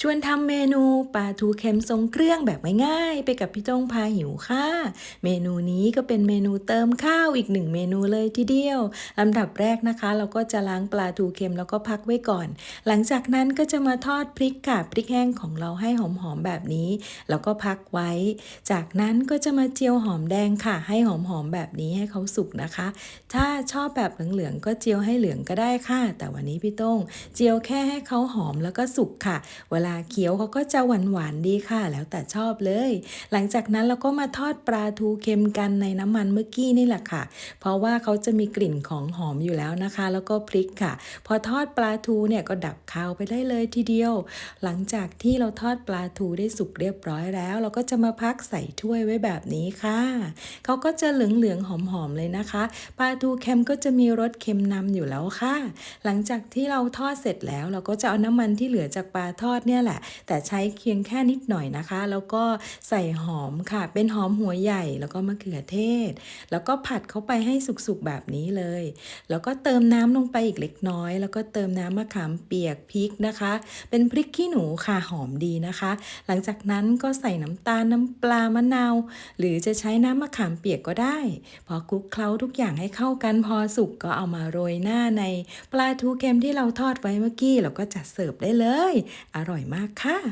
ชวนทำเมนูปลาทูเค็มทรงเครื่องแบบง่ายๆ ไปกับพี่โต้งพาหิวค่ะ เมนูนี้ก็เป็นเมนูเติมข้าวอีกหนึ่งเมนูเลยทีเดียวลำดับแรกนะคะ เราก็จะล้างปลาทูเค็มแล้วก็พักไว้ก่อน หลังจากนั้นก็จะมาทอดพริกค่ะพริกแห้งของเราให้หอมๆแบบนี้ แล้วก็พักไว้ จากนั้นก็จะมาเจียวหอมแดงค่ะ ให้หอมๆแบบนี้ให้เขาสุกนะคะ ถ้าชอบแบบเหลืองๆก็เจียวให้เหลืองก็ได้ค่ะ แต่วันนี้พี่ต้งเจียวแค่ให้เขาหอมแล้วก็สุกค่ะลาเคี้ยวเขาก็จะหวานหวานดีค่ะ แล้วแต่ชอบเลย หลังจากนั้นเราก็มาทอดปลาทูเค็มกันในน้ำมันเมื่อกี้นี่แหละค่ะ เพราะว่าเขาจะมีกลิ่นของหอมอยู่แล้วนะคะ แล้วก็พริกค่ะ พอทอดปลาทูเนี่ยก็ดับคาวไปได้เลยทีเดียว หลังจากที่เราทอดปลาทูได้สุกเรียบร้อยแล้ว เราก็จะมาพักใส่ถ้วยไว้แบบนี้ค่ะเขาก็จะเหลืองๆหอมๆเลยนะคะปลาทูเค็มก็จะมีรสเค็มนำอยู่แล้วค่ะ หลังจากที่เราทอดเสร็จแล้วเราก็จะเอาน้ำมันที่เหลือจากปลาทอดเนี่ยแหละ แต่ใช้เพียงแค่นิดหน่อยนะคะ แล้วก็ใส่หอมค่ะ เป็นหอมหัวใหญ่แล้วก็มะเขือเทศ แล้วก็ผัดเข้าไปให้สุกๆแบบนี้เลย แล้วก็เติมน้ำลงไปอีกเล็กน้อย แล้วก็เติมน้ำมะขามเปียกพริกนะคะ เป็นพริกขี้หนูค่ะหอมดีนะคะ หลังจากนั้นก็ใส่น้ำตาลน้ำปลามะนาวหรือจะใช้น้ำมะขามเปียกก็ได้ พอคลุกเคล้าทุกอย่างให้เข้ากันพอสุกก็เอามาโรยหน้าในปลาทูเค็มที่เราทอดไว้เมื่อกี้แล้วก็จัดเสิร์ฟได้เลย อร่อยร่อยมากค่ะ